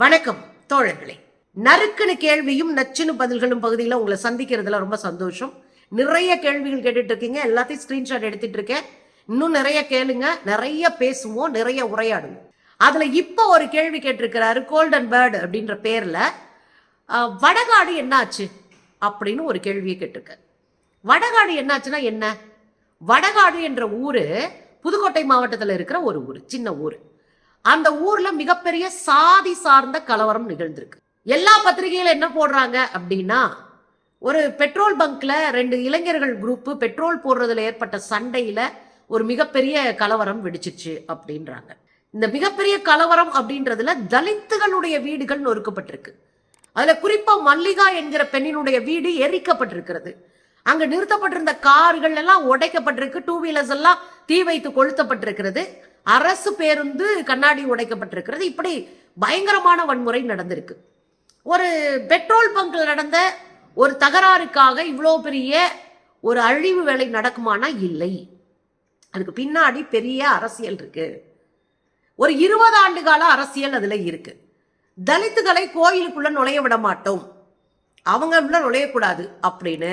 வணக்கம் தோழர்களே. நறுக்குன்னு கேள்வியும் நச்சுன்னு பதில்களும் பகுதியில் உங்களை சந்திக்கிறதுல ரொம்ப சந்தோஷம். நிறைய கேள்விகள் கேட்டுட்டு இருக்கீங்க எல்லாத்தையும் ஸ்கிரீன்ஷாட் எடுத்துட்டு இருக்கேன் இன்னும் நிறைய கேளுங்க நிறைய பேசுவோம் நிறைய உரையாடுவோம். அதுல இப்போ ஒரு கேள்வி கேட்டிருக்கிறாரு கோல்டன் பேர்டு அப்படின்ற பேர்ல வடகாடு என்னாச்சு? அப்படின்னு ஒரு கேள்வியை கேட்டிருக்காரு. வடகாடு என்னாச்சுன்னா என்ன? வடகாடு என்ற ஊரு புதுக்கோட்டை மாவட்டத்தில் இருக்கிற ஒரு ஊர் சின்ன ஊர். அந்த ஊர்ல மிகப்பெரிய சாதி சார்ந்த கலவரம் நிகழ்ந்திருக்கு. எல்லா பத்திரிகைகளும் என்ன போடுறாங்க அப்படின்னா ஒரு பெட்ரோல் பங்க்ல ரெண்டு இளைஞர்கள் குரூப் பெட்ரோல் போடுறதுல ஏற்பட்ட சண்டையில ஒரு மிகப்பெரிய கலவரம் வெடிச்சிச்சு அப்படின்றாங்க. இந்த மிகப்பெரிய கலவரம் அப்படின்றதுல தலித்துகளுடைய வீடுகள் நொறுக்கப்பட்டிருக்கு. அதுல குறிப்பா மல்லிகா என்கிற பெண்ணினுடைய வீடு எரிக்கப்பட்டிருக்கிறது. அங்க நிறுத்தப்பட்டிருந்த கார்கள் எல்லாம் உடைக்கப்பட்டிருக்கு டூ வீலர்ஸ் எல்லாம் தீ வைத்து கொளுத்தப்பட்டிருக்கிறது. அரசு பேருந்து கண்ணாடி உடைக்கப்பட்டிருக்கிறது. இப்படி பயங்கரமான வன்முறை நடந்திருக்கு. ஒரு பெட்ரோல் பங்கில் நடந்த ஒரு தகராறுக்காக இவ்வளோ பெரிய ஒரு அழிவு வேலை நடக்குமானா இல்லை. அதுக்கு பின்னாடி பெரிய அரசியல் இருக்கு. ஒரு இருபது ஆண்டு கால அரசியல் அதுல இருக்கு. தலித்துகளை கோயிலுக்குள்ள நுழைய விட மாட்டோம். அவங்க உள்ள நுழையக்கூடாது அப்படின்னு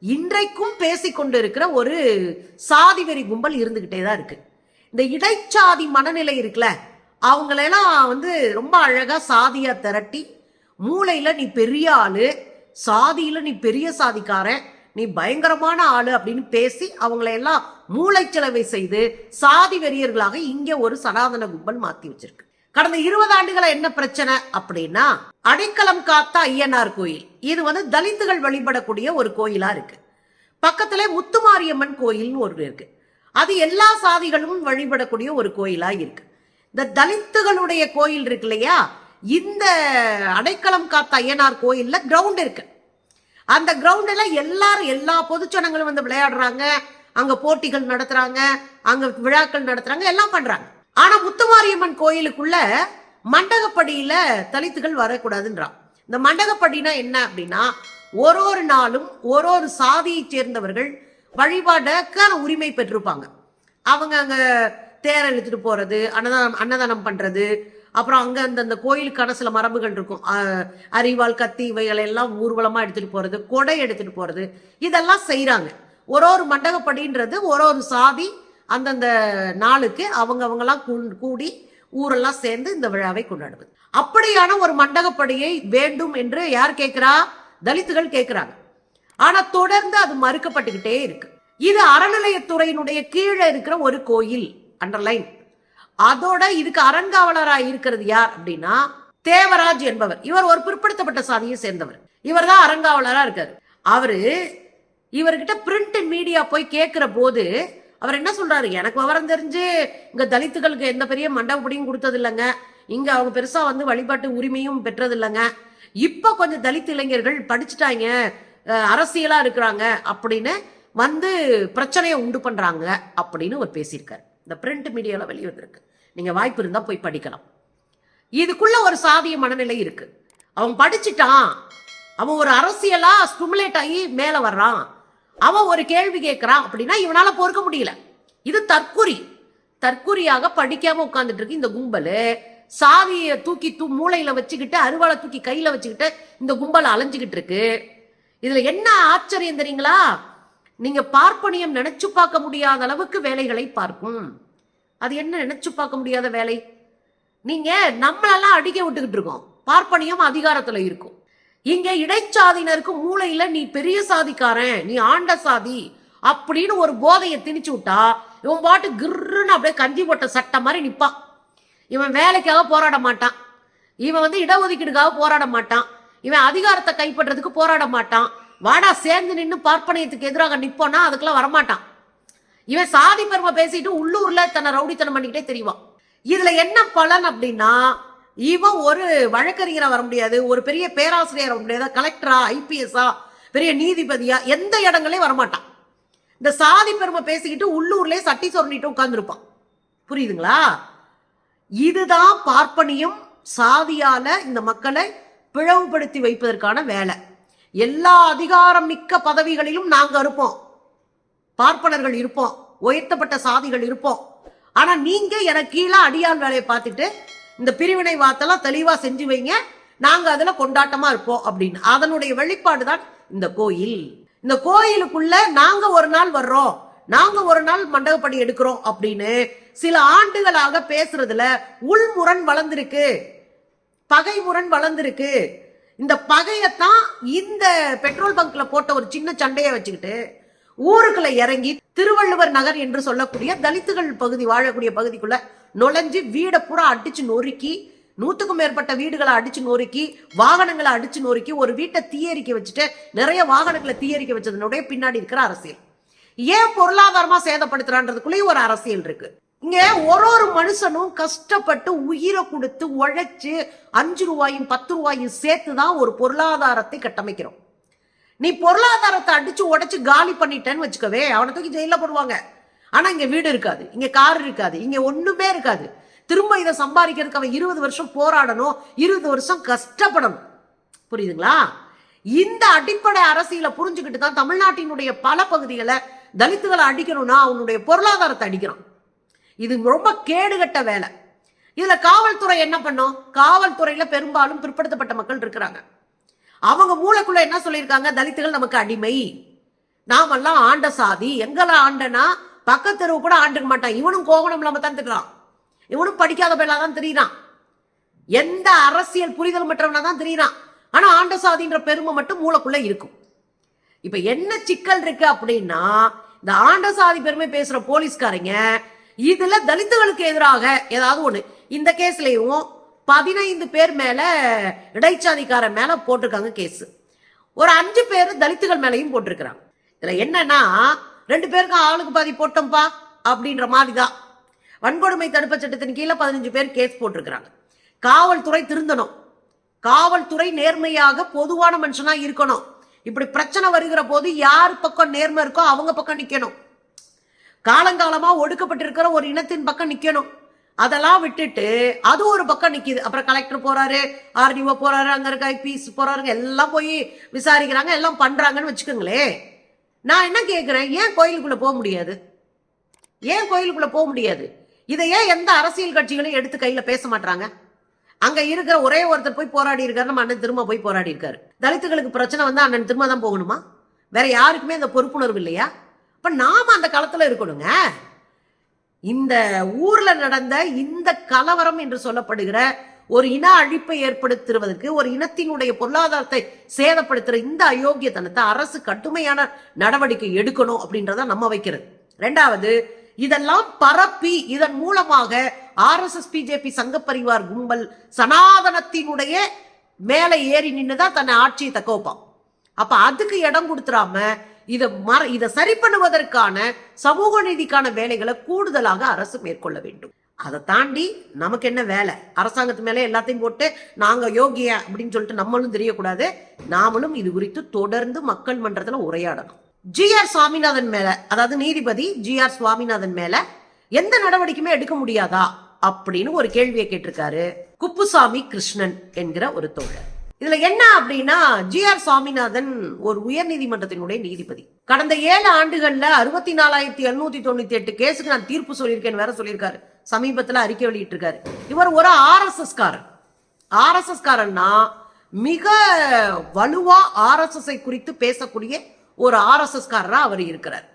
இன்றைக்கும் பேசிக்கொண்டு இருக்கிற ஒரு சாதிவெறி கும்பல் இருந்துகிட்டே தான் இருக்கு. இந்த இடைச்சாதி மனநிலை இருக்குல்ல அவங்களெல்லாம் வந்து ரொம்ப அழகா சாதியா திரட்டி மூளையில நீ பெரிய ஆளு சாதியில நீ பெரிய சாதிக்காரன் நீ பயங்கரமான ஆளு அப்படின்னு பேசி அவங்களையெல்லாம் மூளைச்சலவை செய்து சாதி வெறியர்களாக இங்க ஒரு சனாதன கும்பல் மாத்தி வச்சிருக்கு. கடந்த இருபது ஆண்டுகளை என்ன பிரச்சனை அப்படின்னா அடைக்கலம் காத்த ஐயனார் கோயில். இது வந்து தலித்துகள் வழிபடக்கூடிய ஒரு கோயிலா இருக்கு. பக்கத்துல முத்துமாரியம்மன் கோயில்னு ஒரு இருக்கு. அது எல்லா சாதிகளும் வழிபடக்கூடிய ஒரு கோயிலா இருக்கு. இந்த தலித்துகளுடைய கோயில் இருக்கு இல்லையா? இந்த அடைக்கலம் காத்த ஐயனார் கோயில்ல கிரவுண்ட் இருக்கு. அந்த கிரவுண்டில் எல்லாரும் எல்லா பொதுச்சனங்களும் வந்து விளையாடுறாங்க. அங்க போட்டிகள் நடத்துறாங்க. அங்க விழாக்கள் நடத்துறாங்க. எல்லாம் பண்றாங்க. ஆனா முத்துமாரியம்மன் கோயிலுக்குள்ள மண்டகப்படியில தலித்துகள் வரக்கூடாதுன்றான். இந்த மண்டகப்படினா என்ன அப்படின்னா ஒரு ஒரு நாளும் ஒரு ஒரு சாதியை சேர்ந்தவர்கள் வழிபாடுக்கான உரிமை பெற்றிருப்பாங்க. அவங்க அங்க தேர் இழுத்துட்டு போறது அன்னதானம் அன்னதானம் பண்றது அப்புறம் அங்க அந்த அந்த கோயிலுக்கான சில மரபுகள் இருக்கும். அறிவால் அரிவாள் கத்தி இவைகளை எல்லாம் ஊர்வலமா எடுத்துட்டு போறது கொடை எடுத்துட்டு போறது இதெல்லாம் செய்கிறாங்க ஒரு ஒரு மண்டகப்படின்றது ஒரு ஒரு சாதி அந்தந்த நாளுக்கு அவங்க அவங்கெல்லாம் கூ- கூடி ஊரெல்லாம் சேர்ந்து இந்த விழாவை கொண்டாடுவது அப்படியான ஒரு மண்டகப்படியை வேண்டும் என்று யார் கேட்கிறா? தலித்துகள் கேட்கிறாங்க. ஆனா தொடர்ந்து அது மறுக்கப்பட்டுக்கிட்டே இருக்கு. இது அறநிலையத்துறையினுடைய கீழே இருக்கிற ஒரு கோயில் அண்டர்லைன் அதோட இதுக்கு அறங்காவலராக இருக்கிறது யார் அப்படின்னா தேவராஜ் என்பவர். இவர் ஒரு பிற்படுத்தப்பட்ட சாதியை சேர்ந்தவர். இவர் தான் அறங்காவலரா இருக்காரு. அவரு இவர்கிட்ட பிரிண்ட் மீடியா போய் கேட்கிற போது அவர் என்ன சொல்றாரு? எனக்கு விவரம் தெரிஞ்சு இங்க தலித்துகளுக்கு எந்த பெரிய மண்டபடியும் கொடுத்தது இல்லைங்க. இங்க அவங்க பெருசா வந்து வழிபாட்டு உரிமையும் பெற்றது இல்லைங்க. இப்ப கொஞ்சம் தலித் இளைஞர்கள் படிச்சுட்டாங்க. அரசியலாக அரசியலா இருக்கிறாங்க அப்படின்னு வந்து பிரச்சனையை உண்டு பண்றாங்க அப்படின்னு ஒரு பேசியிருக்காரு. இந்த பிரிண்ட் மீடியால வெளியே வந்திருக்கு. நீங்க வாய்ப்பு இருந்தா போய் படிக்கலாம். இதுக்குள்ள ஒரு சாதிய மனநிலை இருக்கு. அவன் படிச்சுட்டான். அவன் ஒரு அரசியலா ஸ்டிமுலேட் ஆகி மேல வர்றான். அவன் ஒரு கேள்வி கேட்கறான் அப்படின்னா இவனால பொறுக்க முடியல. இது தற்குறி. தற்குறியாக படிக்காம உட்கார்ந்துட்டு இருக்கு இந்த கும்பல். சாதியை தூக்கி தூ மூளையில வச்சுக்கிட்டு அருவாளை தூக்கி கையில வச்சுக்கிட்டு இந்த கும்பல் அலைஞ்சுக்கிட்டு இருக்கு. இதுல என்ன ஆச்சரியம் தெரியுங்களா? நீங்க பார்ப்பனியம் நினைச்சு பார்க்க முடியாத அளவுக்கு வேலைகளை பார்க்கும். அது என்ன நினைச்சு பார்க்க முடியாத வேலை? நீங்க நம்மளெல்லாம் அடிக்க விட்டுக்கிட்டு இருக்கோம். பார்ப்பனியம் அதிகாரத்துல இருக்கும். இங்க இடைச்சாதியினருக்கு மூளையில நீ பெரிய சாதிக்காரன் நீ ஆண்ட சாதி அப்படின்னு ஒரு போதையை திணிச்சு விட்டா இவன் பாட்டு கிர்ன்னு அப்படியே கஞ்சி போட்ட சட்டை மாதிரி நிப்பான். இவன் வேலைக்காக போராட மாட்டான். இவன் வந்து இடஒதுக்கீடுக்காக போராட மாட்டான். இவன் அதிகாரத்தை கைப்பற்றதுக்கு போராட மாட்டான். வாடா சேர்ந்து நின்று பார்ப்பனியத்துக்கு எதிராக நிப்போனா அதுக்கெல்லாம் வரமாட்டான். இவன் சாதி பெருமை பேசிட்டு உள்ளூர்ல தன்னை ரவுடித்தனம் பண்ணிக்கிட்டே தெரிவான். இதுல என்ன பலன் அப்படின்னா இவன் ஒரு வழக்கறிஞரா வர முடியாது ஒரு பெரிய பேராசிரியர் வர முடியாது கலெக்டரா ஐபிஎஸ்ஸா பெரிய நீதிபதியா எந்த இடங்களையும் வரமாட்டான். இந்த சாதி பெருமை பேசிக்கிட்டு உள்ளூர்லயே சட்டி சொரணிட்டு உட்கார்ந்துருப்பான். புரியுதுங்களா? இதுதான் பார்ப்பனியம் சாதியால இந்த மக்களை பிளவுபடுத்தி வைப்பதற்கான வேலை. எல்லா அதிகாரம் மிக்க பதவிகளிலும் நாங்கள் இருப்போம். பார்ப்பனர்கள் இருப்போம். உயர்த்தப்பட்ட சாதிகள் இருப்போம். ஆனால் நீங்கள் எனக்கு கீழே அடியான் வேலையை பார்த்துட்டு இந்த பிரிவினை வார்த்தைலாம் தெளிவாக செஞ்சு வைங்க. நாங்கள் அதில் கொண்டாட்டமாக இருப்போம் அப்படின்னு. அதனுடைய வெளிப்பாடு தான் இந்த கோயில். இந்த கோயிலுக்குள்ள நாங்கள் ஒரு நாள் வர்றோம். நாங்கள் ஒரு நாள் மண்டபப்படி எடுக்கிறோம் அப்படின்னு சில ஆண்டுகளாக பேசுறதுல உள்முரண் வளர்ந்துருக்கு. பகை முரண் வளர்ந்துருக்கு. இந்த பகையத்தான் இந்த பெட்ரோல் பங்க்ல போட்ட ஒரு சின்ன சண்டையை வச்சுக்கிட்டு ஊருக்குள்ள இறங்கி திருவள்ளுவர் நகர் என்று சொல்லக்கூடிய தலித்துகள் பகுதி வாழக்கூடிய பகுதிக்குள்ள நுழைஞ்சு வீடை பூரா அடிச்சு நொறுக்கி நூத்துக்கும் மேற்பட்ட வீடுகளை அடிச்சு நொறுக்கி வாகனங்களை அடிச்சு நொறுக்கி ஒரு வீட்டை தீயரிக்க வச்சுட்டு நிறைய வாகனங்களை தீயரிக்க வச்சதனுடைய பின்னாடி இருக்கிற அரசியல். ஏன் பொருளாதாரமா சேதப்படுத்துறான்றதுக்குள்ளேயும் ஒரு அரசியல் இருக்கு. இங்க ஒரு ஒரு மனுஷனும் கஷ்டப்பட்டு உயிரை கொடுத்து உழைச்சு அஞ்சு ரூபாயும் பத்து ரூபாயும் சேர்த்து தான் ஒரு பொருளாதாரத்தை கட்டமைக்கிறோம். நீ பொருளாதாரத்தை அடிச்சு உடைச்சு காலி பண்ணிட்டேன்னு வச்சுக்கவே அவனை தூக்கி ஜெயில போடுவாங்க. ஆனா இங்க வீடு இருக்காது இங்க கார் இருக்காது இங்க ஒண்ணுமே இருக்காது. திரும்ப இதை சம்பாதிக்கிறதுக்கு அவன் இருபது வருஷம் போராடணும் இருபது வருஷம் கஷ்டப்படணும். புரியுதுங்களா? இந்த அடிப்படை அரசியலை புரிஞ்சுக்கிட்டு தான் தமிழ்நாட்டினுடைய பல பகுதிகளை தலித்துகளை அடிக்கணும்னா அவனுடைய பொருளாதாரத்தை அடிக்கிறான் இது ரொம்ப கேடுகட்ட வேலை. இதுல காவல்துறை என்ன பண்ணும்? காவல்துறையில பெரும்பாலும் பிற்படுத்தப்பட்ட மக்கள் இருக்கிறாங்க. அவங்க மூளைக்குள்ள என்ன சொல்லியிருக்காங்க? தலித்துகள் நமக்கு அடிமை. நாமெல்லாம் ஆண்ட சாதி. எங்கெல்லாம் ஆண்டனா பக்கத்தெருவு கூட ஆண்டுக்க மாட்டான். இவனும் கோவணம் இல்லாம தான் திட்டுறான். இவனும் படிக்காத பையலா தான் தெரியுறான். எந்த அரசியல் புரிதல் மற்றவனா தான் தெரியுறான். ஆனா ஆண்ட சாதின்ற பெருமை மட்டும் மூளைக்குள்ள இருக்கும். இப்ப என்ன சிக்கல் இருக்கு அப்படின்னா இந்த ஆண்ட சாதி பெருமை பேசுற போலீஸ்காரங்க இதுல தலித்துகளுக்கு எதிராக ஏதாவது ஒண்ணு. இந்த கேஸ்லயும் பதினைந்து பேர் மேல இடைச்சாதிக்காரன் மேல போட்டிருக்காங்க கேஸ். ஒரு அஞ்சு பேர் தலித்துகள் மேலையும் போட்டிருக்கிறாங்க. இதுல என்னன்னா ரெண்டு பேருக்கும் ஆளுக்கு பாதி போட்டோம்ப்பா அப்படின்ற மாதிரி தான் வன்கொடுமை தடுப்பு சட்டத்தின் கீழே பதினஞ்சு பேர் கேஸ் போட்டிருக்கிறாங்க. காவல்துறை திருந்தணும். காவல்துறை நேர்மையாக பொதுவான மனுஷனா இருக்கணும். இப்படி பிரச்சனை வருகிற போது யார் பக்கம் நேர்மை இருக்கோ அவங்க பக்கம் நிக்கணும். காலங்காலமா ஒடுக்கப்பட்டிருக்கிற ஒரு இனத்தின் பக்கம் நிக்கணும். அதெல்லாம் விட்டுட்டு அது ஒரு பக்கம் நிக்குது. அப்புறம் கலெக்டர் போறாரு ஆர்டிஓ போறாரு அங்க இருக்க ஐபிஎஸ் போறாருங்க எல்லாம் போய் விசாரிக்கிறாங்க எல்லாம் பண்றாங்கன்னு வச்சுக்கோங்களேன் நான் என்ன கேட்கிறேன் ஏன் கோயிலுக்குள்ள போக முடியாது? ஏன் கோயிலுக்குள்ள போக முடியாது? இதை ஏன் எந்த அரசியல் கட்சிகளும் எடுத்து கையில பேச மாட்டாங்க அங்க இருக்கிற ஒரே ஒருத்தர் போய் போராடி இருக்காரு நம்ம அண்ணன் திரும்ப போய் போராடி இருக்காரு. தலித்துகளுக்கு பிரச்சனை வந்து அண்ணன் திரும்ப தான் போகணுமா? வேற யாருக்குமே அந்த பொறுப்புணர்வு இல்லையா? இப்போ நாம் அந்த காலத்தில் இருக்கணுங்க. இந்த ஊரில் நடந்த இந்த கலவரம் என்று சொல்லப்படுகிற ஒரு இன அழிப்பை ஏற்படுத்துவதற்கு ஒரு இனத்தினுடைய பொருளாதாரத்தை சேதப்படுத்துகிற இந்த அயோக்கியத்தனத்தை அரசு கடுமையான நடவடிக்கை எடுக்கணும் அப்படின்றத நம்ம வைக்கிறது. ரெண்டாவது இதெல்லாம் பரப்பி இதன் மூலமாக ஆர்எஸ்எஸ் பிஜேபி சங்க பரிவார் கும்பல் சனாதனத்தினுடைய மேலே ஏறி நின்று தான் தன்னை ஆட்சியை தக்க வைப்பான். அப்ப அதுக்கு இடம் கொடுத்துறாம இதை மற இதை சரி பண்ணுவதற்கான சமூக நீதிக்கான வேலைகளை கூடுதலாக அரசு மேற்கொள்ள வேண்டும். அதை தாண்டி நமக்கு என்ன வேலை? அரசாங்கத்து மேலே எல்லாத்தையும் போட்டு நாங்கள் யோகிய அப்படின்னு சொல்லிட்டு நம்மளும் தெரியக்கூடாது. நாமளும் இது குறித்து தொடர்ந்து மக்கள் மன்றத்தில் உரையாடணும். ஜி ஆர் சுவாமிநாதன் மேல அதாவது நீதிபதி ஜி ஆர் சுவாமிநாதன் மேல எந்த நடவடிக்கையுமே எடுக்க முடியாதா? அப்படின்னு ஒரு கேள்வியை கேட்டிருக்காரு குப்புசாமி கிருஷ்ணன் என்கிற ஒரு தோழர். இதுல என்ன அப்படின்னா ஜி ஆர் சுவாமிநாதன் ஒரு உயர் நீதிமன்றத்தினுடைய நீதிபதி. கடந்த ஏழு ஆண்டுகள்ல அறுபத்தி நாலாயிரத்தி எழுநூத்தி தொண்ணூத்தி எட்டு கேஸுக்கு நான் தீர்ப்பு சொல்லியிருக்கேன்னு வேற சொல்லியிருக்காரு. சமீபத்துல அறிக்கை வெளியிட்டிருக்காரு. இவர் ஒரு ஆர்எஸ்எஸ் காரன் ஆர்எஸ்எஸ் காரன்னா மிக வலுவா ஆர்எஸ்எஸ் குறித்து பேசக்கூடிய ஒரு ஆர்எஸ்எஸ் காரரா அவர் இருக்கிறார்.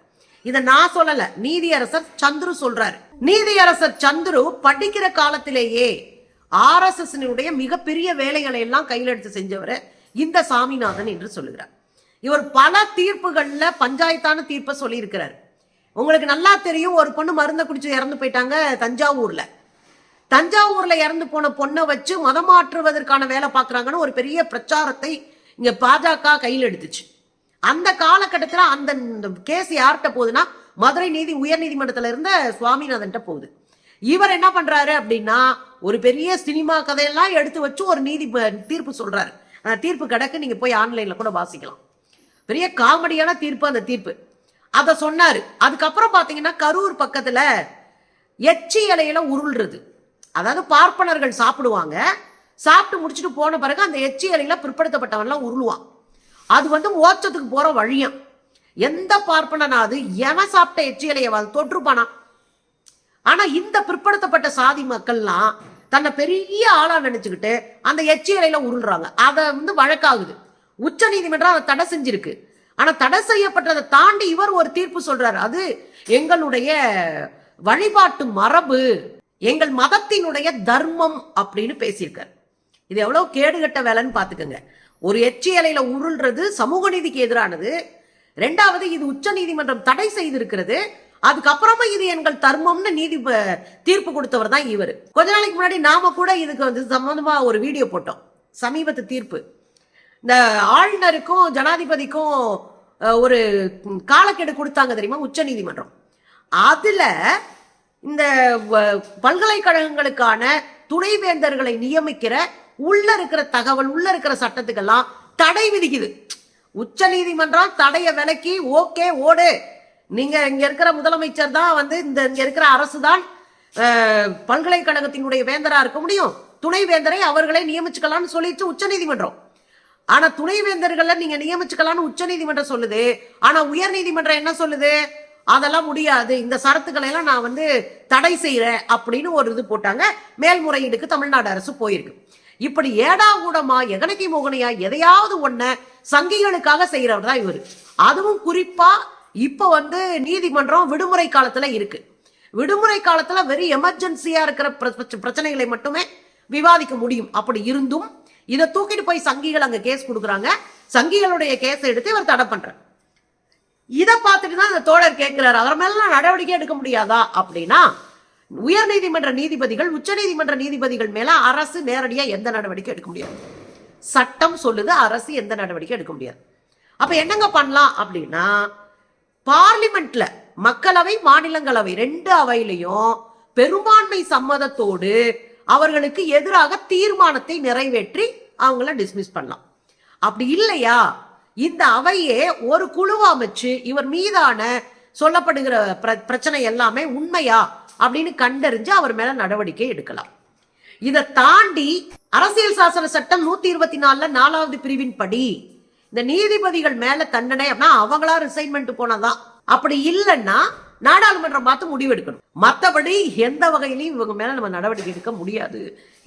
இதை நான் சொல்லல நீதியரசர் சந்துரு சொல்றாரு. நீதியரசர் சந்துரு படிக்கிற காலத்திலேயே ஆர்எஸ்எஸ்னுடைய மிகப்பெரிய வேலைகளை எல்லாம் கையில் எடுத்து செஞ்சவர் இந்த சாமிநாதன் என்று சொல்லுகிறார். இவர் பல தீர்ப்புகளில் பஞ்சாயத்தான தீர்ப்பை சொல்லியிருக்கிறார். உங்களுக்கு நல்லா தெரியும் ஒரு பொண்ணு மருந்தை குடிச்சு இறந்து போயிட்டாங்க தஞ்சாவூரில். தஞ்சாவூரில் இறந்து போன பொண்ணை வச்சு மதம் மாற்றுவதற்கான வேலை பார்க்குறாங்கன்னு ஒரு பெரிய பிரச்சாரத்தை இங்கே பாஜக கையில் எடுத்துச்சு. அந்த காலகட்டத்தில் அந்த கேஸ் யார்கிட்ட போகுதுன்னா மதுரை நீதி உயர்நீதிமன்றத்தில் இருந்த சுவாமிநாதன்ட்ட போகுது. இவர் என்ன பண்றாரு அப்படின்னா ஒரு பெரிய சினிமா கதையெல்லாம் எடுத்து வச்சு ஒரு நீதி தீர்ப்பு சொல்றாரு. அந்த தீர்ப்பு கிடக்கு நீங்க போய் ஆன்லைன்ல கூட வாசிக்கலாம். பெரிய காமெடியான தீர்ப்பு அந்த தீர்ப்பு. அதை சொன்னாரு. அதுக்கப்புறம் பாத்தீங்கன்னா கரூர் பக்கத்துல எச்சி இலையில உருள்றது. அதாவது பார்ப்பனர்கள் சாப்பிடுவாங்க. சாப்பிட்டு முடிச்சுட்டு போன பிறகு அந்த எச்சி இலையில பிற்படுத்தப்பட்டவன்லாம் உருளுவான். அது வந்து மோட்சத்துக்கு போற வழியாம். எந்த பார்ப்பனனாவது எவன் சாப்பிட்ட எச்சி இலையை தொற்றுப்பானா? ஆனா இந்த பிற்படுத்தப்பட்ட சாதி மக்கள்லாம் தன்னை பெரிய ஆளா நினைச்சுக்கிட்டு அந்த எச்சியலையில உருள்றாங்க. அதை வந்து வழக்காகுது. உச்ச நீதிமன்றம் அதை தடை செஞ்சிருக்கு. ஆனா தடை செய்யப்பட்டதை தாண்டி இவர் ஒரு தீர்ப்பு சொல்றாரு. அது எங்களுடைய வழிபாட்டு மரபு எங்கள் மதத்தினுடைய தர்மம் அப்படின்னு பேசியிருக்கார். இது எவ்வளவு கேடுகட்ட வேலைன்னு பாத்துக்கோங்க ஒரு எச்சியலையில உருள்றது சமூக நீதிக்கு எதிரானது. ரெண்டாவது இது உச்ச நீதிமன்றம் தடை செய்திருக்கிறது. அதுக்கப்புறமா இது எங்கள் தர்மம்னு நீதி தீர்ப்பு கொடுத்தவர் தான் இவர். கொஞ்ச நாளைக்கு முன்னாடி நாம கூட இதுக்கு வந்து சம்பந்தமா ஒரு வீடியோ போட்டோம். சமீபத்து தீர்ப்பு. இந்த ஆளுநருக்கும் ஜனாதிபதிக்கும் ஒரு காலக்கெடு கொடுத்தாங்க தெரியுமா? உச்ச நீதிமன்றம். அதுல இந்த வ- பல்கலைக்கழகங்களுக்கான துணைவேந்தர்களை நியமிக்கிற உள்ள இருக்கிற தகவல் உள்ள இருக்கிற சட்டத்துக்கெல்லாம் தடை விதிக்குது. உச்ச நீதிமன்றம் தடைய விலக்கி ஓகே ஓடு. நீங்க இங்க இருக்கிற முதலமைச்சர் தான் வந்து இந்த இங்க இருக்கிற அரசு தான் பல்கலைக்கழகத்தினுடைய வேந்தரா இருக்க முடியும். துணை வேந்தரை அவர்களை நியமிச்சுக்கலாம்னு சொல்லிட்டு உச்ச நீதிமன்றம் ஆனா துணைவேந்தர்களை நீங்க நியமிச்சுக்கலாம்னு உச்ச நீதிமன்றம் சொல்லுது. ஆனா உயர் நீதிமன்றம் என்ன சொல்லுது? அதெல்லாம் முடியாது. இந்த சரத்துக்களை எல்லாம் நான் வந்து தடை செய்யறேன் அப்படின்னு ஒரு இது போட்டாங்க. மேல்முறையீடுக்கு தமிழ்நாடு அரசு போயிருக்கு. இப்படி ஏடா கூடமா எகனக்கி மோகனையா எதையாவது ஒண்ண சங்கிகளுக்காக செய்யறவர் தான் இவர். அதுவும் குறிப்பா இப்போ வந்து நீதிமன்றம் விடுமுறை காலத்துல இருக்கு. விடுமுறை காலத்துல வெரி எமர்ஜென்சியா இருக்கிற பிர- பிரச்சனைகளை மட்டுமே விவாதிக்க முடியும். அப்படி இருந்தும் இதை தூக்கிட்டு போய் சங்கிகள் அங்க கேஸ் கொடுக்குறாங்க. சங்கிகளுடைய கேஸை எடுத்து இவர் தடை பண்ற இதை பார்த்துட்டு தான் இந்த தோழர் கேட்கிறாரு அவர் மேலாம் நடவடிக்கை எடுக்க முடியாதா? அப்படின்னா உயர்நீதிமன்ற நீதிபதிகள் உச்ச நீதிமன்ற நீதிபதிகள் மேல அரசு நேரடியா எந்த நடவடிக்கை எடுக்க முடியாது. சட்டம் சொல்லுது அரசு எந்த நடவடிக்கை எடுக்க முடியாது. அப்ப என்னங்க பண்ணலாம் அப்படின்னா பார்லிமெண்ட்ல மக்களவை மாநிலங்களவை ரெண்டு அவையிலையும் பெரும்பான்மை சம்மதத்தோடு அவர்களுக்கு எதிராக தீர்மானத்தை நிறைவேற்றி அவங்கள டிஸ்மிஸ் பண்ணலாம். அப்படி இல்லையா? இந்த அவையே ஒரு குழுவை அமைச்சு இவர் மீதான சொல்லப்படுகிற பிர- பிரச்சனை எல்லாமே உண்மையா? அப்படின்னு கண்டறிஞ்சு அவர் மேல நடவடிக்கை எடுக்கலாம். இதை தாண்டி அரசியல் சாசன சட்டம் நூத்தி இருபத்தி நாலுல நாலாவது பிரிவின் படி இந்த நீதிபதிகள் மேல தண்டனை அப்படின்னா அவங்களா ரிசைன்மெண்ட் போனதான் அப்படி இல்லைன்னா நாடாளுமன்றம் பார்த்து முடிவெடுக்கணும். மற்றபடி எந்த வகையிலையும் இவங்க மேல நம்ம நடவடிக்கை எடுக்க முடியாது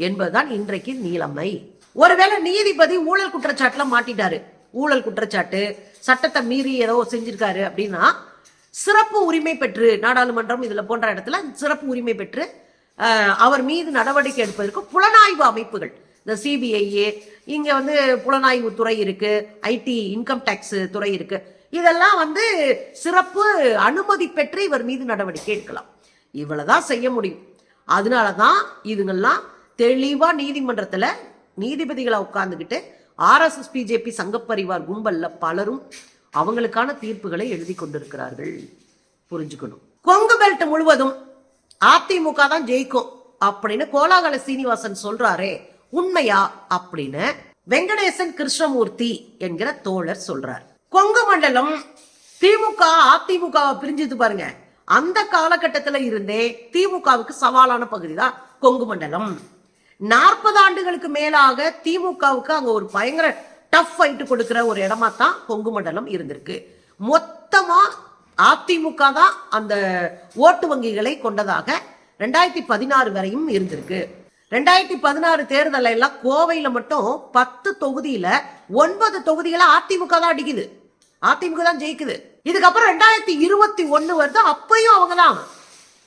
என்பதுதான் இன்றைக்கு நீலமை ஒருவேளை நீதிபதி ஊழல் குற்றச்சாட்டுல மாட்டிட்டாரு. ஊழல் குற்றச்சாட்டு சட்டத்தை மீறி ஏதோ செஞ்சிருக்காரு அப்படின்னா சிறப்பு உரிமை பெற்று நாடாளுமன்றம் இதுல போன்ற இடத்துல சிறப்பு உரிமை பெற்று அவர் மீது நடவடிக்கை எடுப்பதற்கு புலனாய்வு அமைப்புகள் இந்த சிபிஐஏ இங்க வந்து புலனாய்வு துறை இருக்கு ஐடி இன்கம் டேக்ஸ் துறை இருக்கு. இதெல்லாம் வந்து சிறப்பு அனுமதி பெற்று இவர் மீது நடவடிக்கை எடுக்கலாம். இவ்வளவுதான் செய்ய முடியும். அதனாலதான் இதுங்கெல்லாம் தெளிவா நீதிமன்றத்துல நீதிபதிகளை உட்கார்ந்துகிட்டு ஆர்எஸ்எஸ் பிஜேபி சங்கப்பரிவார் கும்பல்ல பலரும் அவங்களுக்கான தீர்ப்புகளை எழுதி கொண்டிருக்கிறார்கள். புரிஞ்சுக்கணும். கொங்கு பெல்ட் முழுவதும் அதிமுக தான் ஜெயிக்கும் அப்படின்னு கோலாகல சீனிவாசன் சொல்றாரே. உண்மையா அப்படின்னு வெங்கடேசன் கிருஷ்ணமூர்த்தி என்கிற தோழர் சொல்றார். கொங்கு மண்டலம் திமுக அதிமுக பிரிஞ்சது பாருங்க. அந்த காலகட்டத்தில் இருந்தே திமுகவுக்கு சவாலான பகுதி தான் கொங்கு மண்டலம். நாற்பது ஆண்டுகளுக்கு மேலாக திமுகவுக்கு அங்க ஒரு பயங்கர டஃப் ஃபைட்டு கொடுக்கிற ஒரு இடமா தான் கொங்கு மண்டலம் இருந்திருக்கு. மொத்தமா அதிமுக தான் அந்த ஓட்டு வங்கிகளை கொண்டதாக ரெண்டாயிரத்தி பதினாறு வரையும் இருந்திருக்கு. ரெண்டாயிரத்தி பதினாறு தேர்தல் எல்லாம் கோவையில மட்டும் பத்து தொகுதியில ஒன்பது தொகுதிகளை அதிமுக தான் அடிக்குது. அதிமுக தான் ஜெயிக்குது. இதுக்கப்புறம் ரெண்டாயிரத்தி இருபத்தி ஒண்ணு வருது அப்பையும் அவங்க தான்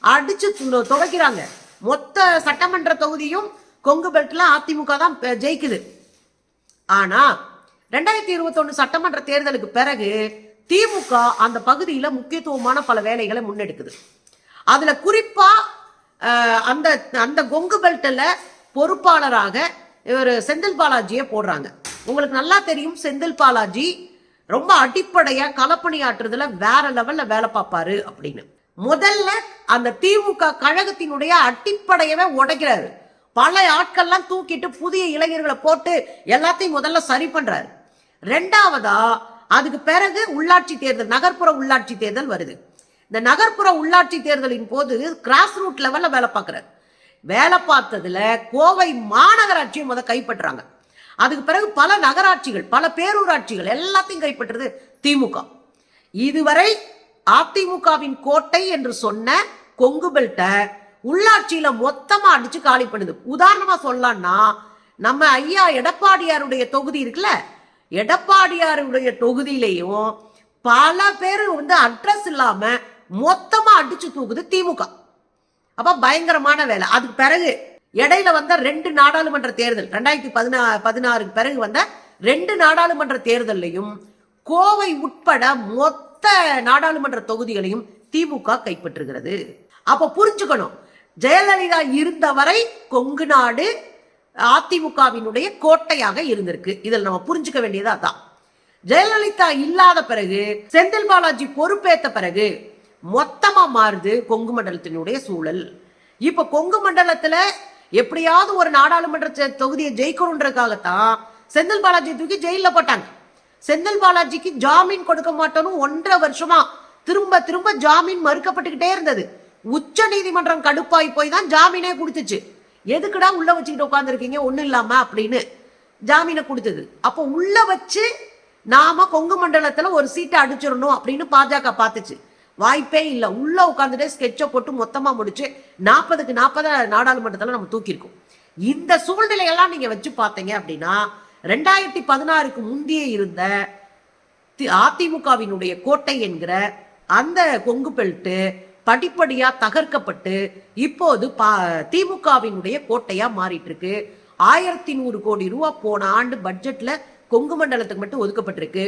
அடிச்சு துவைக்கிறாங்க மொத்த சட்டமன்ற தொகுதியும் கொங்கு பெல்ட்ல அதிமுக தான் பெ- ஜெயிக்குது. ஆனா ரெண்டாயிரத்தி இருபத்தொன்னு சட்டமன்ற தேர்தலுக்கு பிறகு திமுக அந்த பகுதியில முக்கியத்துவமான பல வேலைகளை முன்னெடுக்குது. அதுல குறிப்பா அந்த அந்த கொங்கு பெல்ட்டில் பொறுப்பாளராக இவர் செந்தில் பாலாஜியை போடுறாங்க. உங்களுக்கு நல்லா தெரியும் செந்தில் பாலாஜி ரொம்ப அடிப்படையாக களப்பணியாற்றுறதுல வேற லெவலில் வேலை பார்ப்பாரு அப்படின்னு. முதல்ல அந்த திமுக கழகத்தினுடைய அடிப்படையவே உடைக்கிறாரு. பல ஆட்கள்லாம் தூக்கிட்டு புதிய இளைஞர்களை போட்டு எல்லாத்தையும் முதல்ல சரி பண்றாரு. ரெண்டாவதா அதுக்கு பிறகு உள்ளாட்சி தேர்தல் நகர்ப்புற உள்ளாட்சி தேர்தல் வருது. இந்த நகர்ப்புற உள்ளாட்சி தேர்தலின் போது கிராஸ் ரூட் லெவலில் வேலை பார்க்குறாரு. வேலை பார்த்ததுல கோவை மாநகராட்சியை முத கைப்பற்றாங்க அதுக்கு பிறகு பல நகராட்சிகள் பல பேரூராட்சிகள் எல்லாத்தையும் கைப்பற்றுறது திமுக. இதுவரை அதிமுகவின் கோட்டை என்று சொன்ன கொங்கு பெல்ட்டை உள்ளாட்சியில மொத்தமா அடிச்சு காலி பண்ணுது. உதாரணமா சொல்லலாம்னா நம்ம ஐயா எடப்பாடியாருடைய தொகுதி இருக்குல்ல எடப்பாடியாருடைய தொகுதியிலையும் பல பேர் வந்து அட்ரஸ் இல்லாம மொத்தமா அடிச்சு தூக்குது திமுக. அப்ப பயங்கரமான வேலை. அதுக்கு பிறகு இடையில வந்த ரெண்டு நாடாளுமன்ற தேர்தல் ரெண்டாயிரத்தி பதினா பதினாறுக்கு பிறகு வந்த ரெண்டு நாடாளுமன்ற தேர்தலையும் கோவை உட்பட மொத்த நாடாளுமன்ற தொகுதிகளையும் திமுக கைப்பற்றுகிறது. அப்ப புரிஞ்சுக்கணும். ஜெயலலிதா இருந்தவரை கொங்கு நாடு அதிமுகவினுடைய கோட்டையாக இருந்திருக்கு. இதில் நம்ம புரிஞ்சுக்க வேண்டியது அதான். ஜெயலலிதா இல்லாத பிறகு செந்தில் பாலாஜி பொறுப்பேற்ற பிறகு மொத்தமாக மாறுது கொங்கு மண்டலத்தினுடைய சூழல். இப்போ கொங்கு மண்டலத்தில் எப்படியாவது ஒரு நாடாளுமன்ற தொ- தொகுதியை ஜெயிக்கணுன்றதுக்காகத்தான் செந்தில் பாலாஜி தூக்கி ஜெயிலில் போட்டாங்க. செந்தில் பாலாஜிக்கு ஜாமீன் கொடுக்க மாட்டோம்னு ஒன்றரை வருஷமா திரும்ப திரும்ப ஜாமீன் மறுக்கப்பட்டுக்கிட்டே இருந்தது. உச்ச நீதிமன்றம் கடுப்பாய் போய் தான் ஜாமீனே கொடுத்துச்சு. எதுக்குடா உள்ள வச்சுக்கிட்டு உட்காந்துருக்கீங்க ஒன்றும் இல்லாம அப்படின்னு ஜாமீனை கொடுத்தது. அப்போ உள்ள வச்சு நாம கொங்கு மண்டலத்துல ஒரு சீட்டை அடிச்சிடணும் அப்படின்னு பாஜக பார்த்துச்சு. வாய்ப்பே இல்லை. உள்ளே உட்காந்துட்டே ஸ்கெட்சை போட்டு மொத்தமாக முடிச்சு நாற்பதுக்கு நாற்பது நாடாளுமன்றத்தில் நம்ம தூக்கியிருக்கோம். இந்த சூழ்நிலையெல்லாம் நீங்கள் வச்சு பார்த்தீங்க அப்படின்னா ரெண்டாயிரத்தி பதினாறுக்கு முந்தைய இருந்த அதிமுகவினுடைய கோட்டை என்கிற அந்த கொங்கு பெல்ட்டு படிப்படியாக தகர்க்கப்பட்டு இப்போது பா திமுகவினுடைய கோட்டையாக மாறிட்டு இருக்கு. ஆயிரத்தி நூறு கோடி ரூபா போன ஆண்டு பட்ஜெட்டில் கொங்கு மண்டலத்துக்கு மட்டும் ஒதுக்கப்பட்டிருக்கு.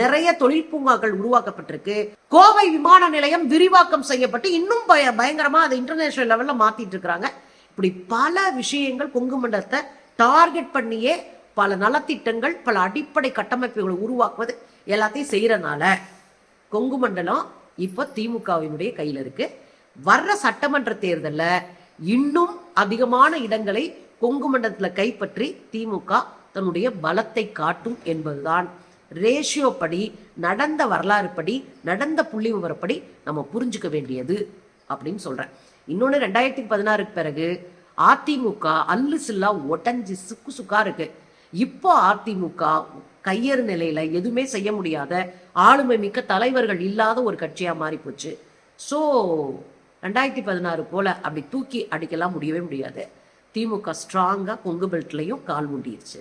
நிறைய தொழில் பூங்காக்கள் உருவாக்கப்பட்டிருக்கு. கோவை விமான நிலையம் விரிவாக்கம் செய்யப்பட்டு இன்னும் பய பயங்கரமா அதை இன்டர்நேஷனல் லெவல்ல மாத்திட்டு இருக்கிறாங்க. இப்படி பல விஷயங்கள் கொங்கு மண்டலத்தை டார்கெட் பண்ணியே பல நலத்திட்டங்கள் பல அடிப்படை கட்டமைப்புகளை உருவாக்குவது எல்லாத்தையும் செய்யறதுனால கொங்கு மண்டலம் இப்போ திமுகவினுடைய கையில் இருக்கு. வர்ற சட்டமன்ற தேர்தலில் இன்னும் அதிகமான இடங்களை கொங்கு மண்டலத்தில் கைப்பற்றி திமுக தன்னுடைய பலத்தை காட்டும் என்பதுதான். ரேஷியோ படி நடந்த வரலாறு படி நடந்த புள்ளி விவரப்படி நம்ம புரிஞ்சுக்க வேண்டியது அப்படின்னு சொல்றேன். இன்னொன்னு ரெண்டாயிரத்தி பதினாறுக்கு பிறகு அதிமுக அல்லு சில்லா ஒட்டஞ்சி சுக்கு சுக்கா இருக்கு. இப்போ அதிமுக கையறு நிலையில எதுவுமே செய்ய முடியாத ஆளுமை மிக்க தலைவர்கள் இல்லாத ஒரு கட்சியா மாறி போச்சு. ஸோ ரெண்டாயிரத்தி பதினாறு போல அப்படி தூக்கி அடிக்கலாம் முடியவே முடியாது. திமுக ஸ்ட்ராங்கா கொங்கு பெல்ட்லையும் கால் முண்டிடுச்சு